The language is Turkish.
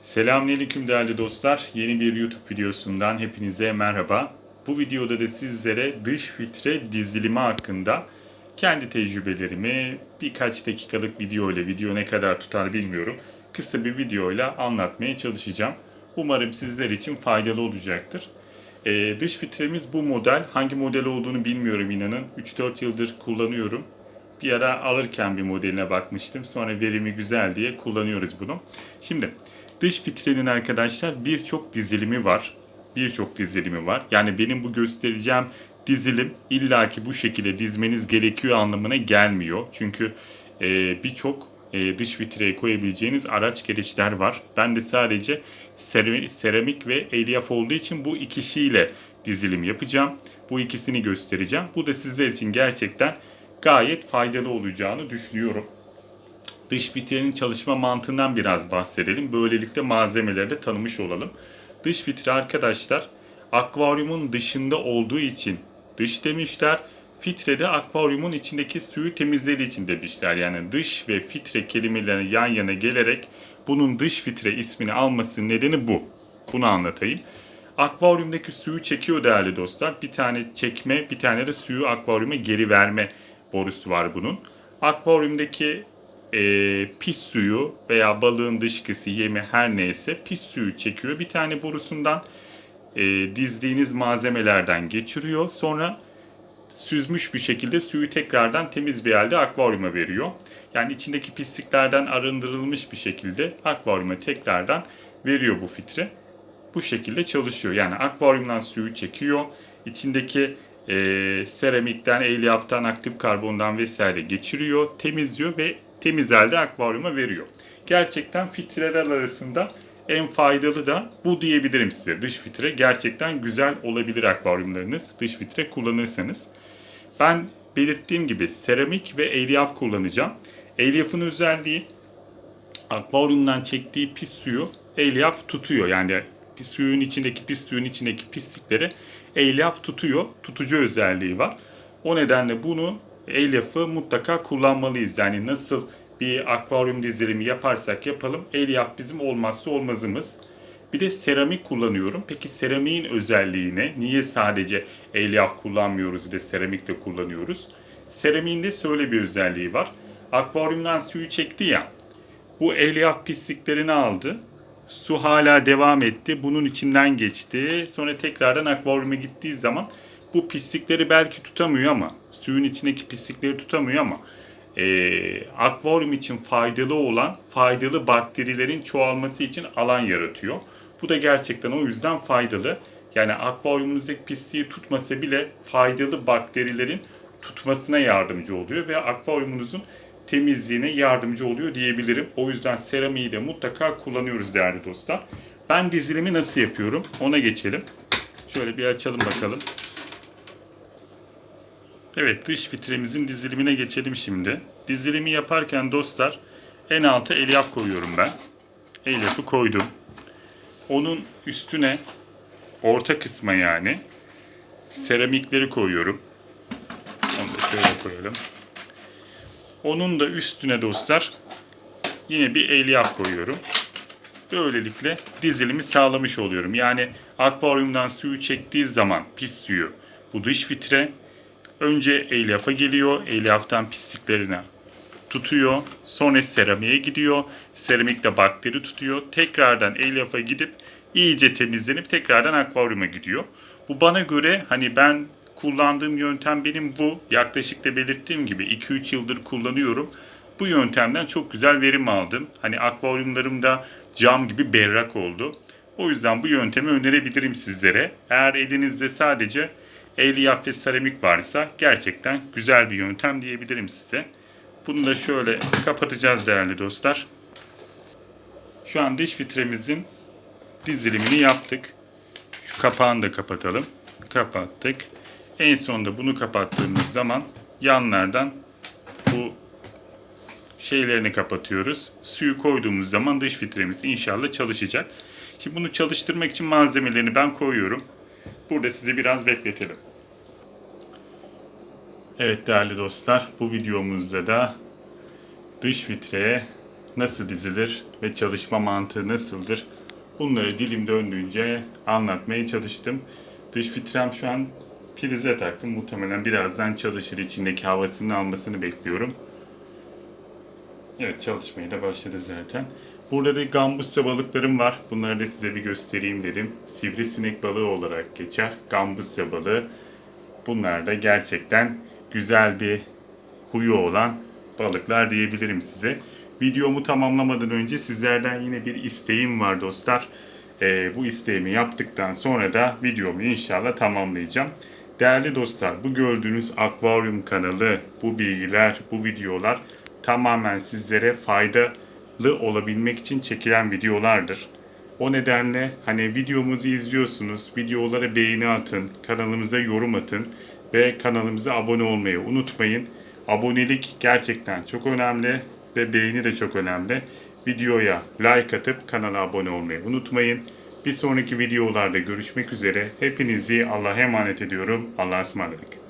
Selamünaleyküm değerli dostlar. Yeni bir YouTube videosundan hepinize merhaba. Bu videoda da sizlere dış filtre dizilimi hakkında kendi tecrübelerimi birkaç dakikalık video ile video ne kadar tutar bilmiyorum. Kısa bir video ile anlatmaya çalışacağım. Umarım sizler için faydalı olacaktır. Ee, dış filtremiz bu model. Hangi model olduğunu bilmiyorum inanın. 3-4 yıldır kullanıyorum. Bir ara alırken bir modeline bakmıştım. Sonra verimi güzel diye kullanıyoruz bunu. Şimdi dış filtrenin arkadaşlar birçok dizilimi var. Birçok dizilimi var. Yani benim bu göstereceğim dizilim illaki bu şekilde dizmeniz gerekiyor anlamına gelmiyor. Çünkü e, birçok e, dış filtreye koyabileceğiniz araç gereçler var. Ben de sadece sera- seramik ve elyaf olduğu için bu ikisiyle dizilim yapacağım. Bu ikisini göstereceğim. Bu da sizler için gerçekten gayet faydalı olacağını düşünüyorum. Dış filtrenin çalışma mantığından biraz bahsedelim. Böylelikle malzemeleri de tanımış olalım. Dış filtre arkadaşlar akvaryumun dışında olduğu için dış demişler. Filtrede akvaryumun içindeki suyu temizlediği için demişler. Yani dış ve filtre kelimeleri yan yana gelerek bunun dış filtre ismini almasının nedeni bu. Bunu anlatayım. Akvaryumdaki suyu çekiyor değerli dostlar. Bir tane çekme, bir tane de suyu akvaryuma geri verme borusu var bunun. Akvaryumdaki e, pis suyu veya balığın dışkısı, yemi her neyse pis suyu çekiyor. Bir tane borusundan e, dizdiğiniz malzemelerden geçiriyor. Sonra süzmüş bir şekilde suyu tekrardan temiz bir halde akvaryuma veriyor. Yani içindeki pisliklerden arındırılmış bir şekilde akvaryuma tekrardan veriyor bu filtre. Bu şekilde çalışıyor. Yani akvaryumdan suyu çekiyor. İçindeki e, seramikten, elyaftan, aktif karbondan vesaire geçiriyor, temizliyor ve temiz halde akvaryuma veriyor. Gerçekten filtreler arasında en faydalı da bu diyebilirim size. Dış filtre gerçekten güzel olabilir akvaryumlarınız. Dış filtre kullanırsanız. Ben belirttiğim gibi seramik ve elyaf kullanacağım. Elyafın özelliği akvaryumdan çektiği pis suyu elyaf tutuyor. Yani pis suyun içindeki pis suyun içindeki pislikleri elyaf tutuyor. Tutucu özelliği var. O nedenle bunu elyafı mutlaka kullanmalıyız. Yani nasıl bir akvaryum dizilimi yaparsak yapalım elyaf bizim olmazsa olmazımız. Bir de seramik kullanıyorum. Peki seramiğin özelliği ne? Niye sadece elyaf kullanmıyoruz ve seramik de kullanıyoruz? Seramiğin de şöyle bir özelliği var. Akvaryumdan suyu çekti ya. Bu elyaf pisliklerini aldı. Su hala devam etti. Bunun içinden geçti. Sonra tekrardan akvaryuma gittiği zaman bu pislikleri belki tutamıyor ama suyun içindeki pislikleri tutamıyor ama e, akvaryum için faydalı olan faydalı bakterilerin çoğalması için alan yaratıyor. Bu da gerçekten o yüzden faydalı. Yani akvaryumunuzdaki pisliği tutmasa bile faydalı bakterilerin tutmasına yardımcı oluyor ve akvaryumunuzun temizliğine yardımcı oluyor diyebilirim. O yüzden seramiği de mutlaka kullanıyoruz değerli dostlar. Ben dizilimi nasıl yapıyorum ona geçelim. Şöyle bir açalım bakalım. Evet dış filtremizin dizilimine geçelim şimdi. Dizilimi yaparken dostlar en alta elyaf koyuyorum ben. Elyafı koydum. Onun üstüne orta kısma yani seramikleri koyuyorum. Onu da şöyle koyalım. Onun da üstüne dostlar yine bir elyaf koyuyorum. Böylelikle dizilimi sağlamış oluyorum. Yani akvaryumdan suyu çektiği zaman pis suyu bu dış filtre önce elyaf'a geliyor. Elyaftan pisliklerine tutuyor. Sonra seramiğe gidiyor. Seramikte bakteri tutuyor. Tekrardan elyaf'a gidip iyice temizlenip tekrardan akvaryuma gidiyor. Bu bana göre hani ben kullandığım yöntem benim bu. Yaklaşık da belirttiğim gibi 2-3 yıldır kullanıyorum. Bu yöntemden çok güzel verim aldım. Hani akvaryumlarımda cam gibi berrak oldu. O yüzden bu yöntemi önerebilirim sizlere. Eğer elinizde sadece elyaf ve seramik varsa gerçekten güzel bir yöntem diyebilirim size. Bunu da şöyle kapatacağız değerli dostlar. Şu an diş filtremizin dizilimini yaptık. Şu kapağını da kapatalım. Kapattık. En sonunda bunu kapattığımız zaman yanlardan bu şeylerini kapatıyoruz. Suyu koyduğumuz zaman dış filtremiz inşallah çalışacak. Şimdi bunu çalıştırmak için malzemelerini ben koyuyorum. Burada sizi biraz bekletelim. Evet değerli dostlar, bu videomuzda da dış filtreye nasıl dizilir ve çalışma mantığı nasıldır? Bunları dilim döndüğünce anlatmaya çalıştım. Dış filtrem şu an prize taktım. Muhtemelen birazdan çalışır. İçindeki havasını almasını bekliyorum. Evet çalışmaya da başladı zaten. Burada da gambusta balıklarım var. Bunları da size bir göstereyim dedim. Sivrisinek balığı olarak geçer. Gambusta balığı. Bunlar da gerçekten güzel bir huyu olan balıklar diyebilirim size. Videomu tamamlamadan önce sizlerden yine bir isteğim var dostlar. Ee, bu isteğimi yaptıktan sonra da videomu inşallah tamamlayacağım. Değerli dostlar bu gördüğünüz akvaryum kanalı, bu bilgiler, bu videolar tamamen sizlere faydalı olabilmek için çekilen videolardır. O nedenle hani videomuzu izliyorsunuz, videolara beğeni atın, kanalımıza yorum atın ve kanalımıza abone olmayı unutmayın. Abonelik gerçekten çok önemli ve beğeni de çok önemli. Videoya like atıp kanala abone olmayı unutmayın. Bir sonraki videolarda görüşmek üzere. Hepinizi Allah'a emanet ediyorum. Allah'a ısmarladık.